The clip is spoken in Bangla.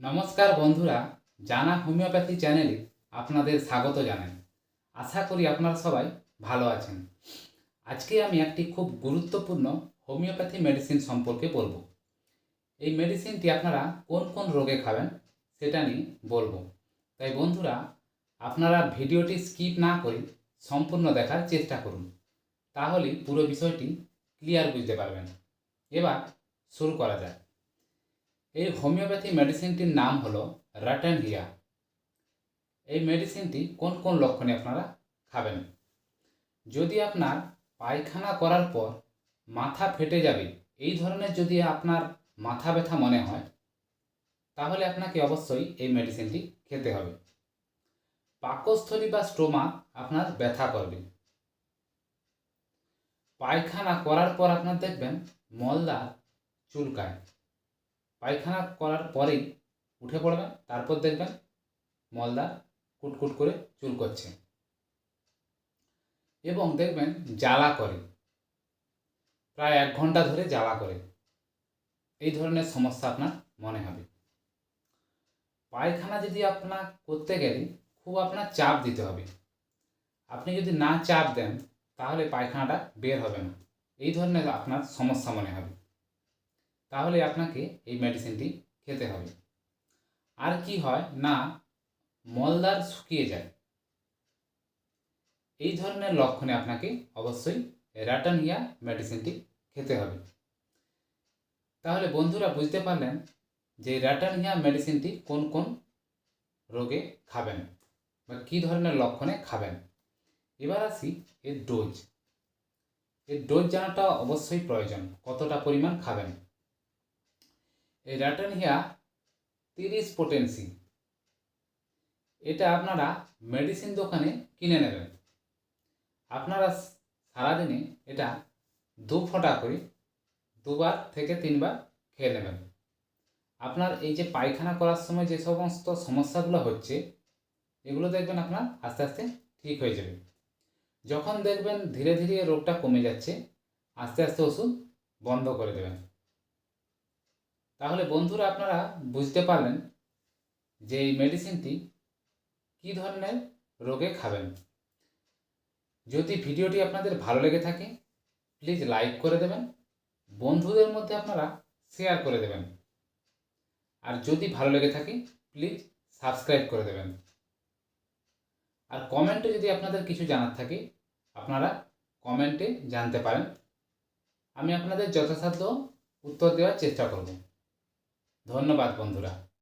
নমস্কার বন্ধুরা, জানা হোমিওপ্যাথি চ্যানেলে আপনাদের স্বাগত জানাই। আশা করি আপনারা সবাই ভালো আছেন। আজকে আমি একটি খুব গুরুত্বপূর্ণ হোমিওপ্যাথি মেডিসিন সম্পর্কে বলব। এই মেডিসিনটি আপনারা কোন কোন রোগে খাবেন সেটা নিয়ে বলব। তাই বন্ধুরা, আপনারা ভিডিওটি স্কিপ না করে সম্পূর্ণ দেখার চেষ্টা করুন। তাহলে পুরো বিষয়টি ক্লিয়ার বুঝতে পারবেন। এবার শুরু করা যাক। এই হোমিওপ্যাথি মেডিসিনটির নাম হলো রাটানহিয়া এই মেডিসিনটি কোন কোন লক্ষণে আপনারা খাবেন? যদি আপনার পায়খানা করার পর মাথা ফেটে যাবে, এই ধরনের যদি আপনার মাথা ব্যথা মনে হয়, তাহলে আপনাকে অবশ্যই এই মেডিসিনটি খেতে হবে। পাকস্থলী বা স্টোমাক আপনার ব্যথা করবে। পায়খানা করার পর আপনার দেখবেন মলদার চুলকায়। পায়খানা করার পরেই উঠে পড়বেন তারপর দেখবেন মলদা কুটকুট করে চুল করছে। এবং দেখবেন জ্বালা করে। প্রায় এক ঘণ্টা ধরে জ্বালা করে। এই ধরনের সমস্যা আপনার মনে হবে। পায়খানা যদি আপনার করতে গেলে খুব আপনার চাপ দিতে হবে। আপনি যদি না চাপ দেন, তাহলে পায়খানাটা বের হবে না। এই ধরনের আপনার সমস্যা মনে হবে। তাহলে আপনাকে এই মেডিসিনটি খেতে হবে। আর কি হয় না মলদার শুকিয়ে যায়। এই ধরনের লক্ষণে আপনাকে অবশ্যই র্যাটানিয়া মেডিসিনটি খেতে হবে। তাহলে বন্ধুরা বুঝতে পারলেন যে র্যাটানিয়া মেডিসিনটি কোন কোন রোগে খাবেন বা কী ধরনের লক্ষণে খাবেন। এবার আসি এর ডোজ এর ডোজ জানাটা অবশ্যই প্রয়োজন, কতটা পরিমাণ খাবেন। এই র্যাটানহিয়া তিরিশ পোটেন্সি এটা আপনারা মেডিসিন দোকানে কিনে নেবেন। আপনারা সারাদিনে এটা দু ফোঁটা করে দুবার থেকে তিনবার খেয়ে নেবেন। আপনার এই যে পায়খানা করার সময় যে সমস্ত সমস্যাগুলো হচ্ছে, এগুলো দেখবেন আপনার আস্তে আস্তে ঠিক হয়ে যাবে। যখন দেখবেন ধীরে ধীরে রোগটা কমে যাচ্ছে, আস্তে আস্তে ওষুধ বন্ধ করে দেবেন। তাহলে বন্ধুরা আপনারা বুঝতে পারলেন যে এই মেডিসিনটি কী ধরনের রোগে খাবেন। যদি ভিডিওটি আপনাদের ভালো লেগে থাকে প্লিজ লাইক করে দেবেন, বন্ধুদের মধ্যে আপনারা শেয়ার করে দেবেন। আর যদি ভালো লেগে থাকে প্লিজ সাবস্ক্রাইব করে দেবেন। আর কমেন্টে যদি আপনাদের কিছু জানার থাকে, আপনারা কমেন্টে জানতে পারেন। আমি আপনাদের যথাসাধ্য উত্তর দেওয়ার চেষ্টা করব। ধন্যবাদ বন্ধুরা।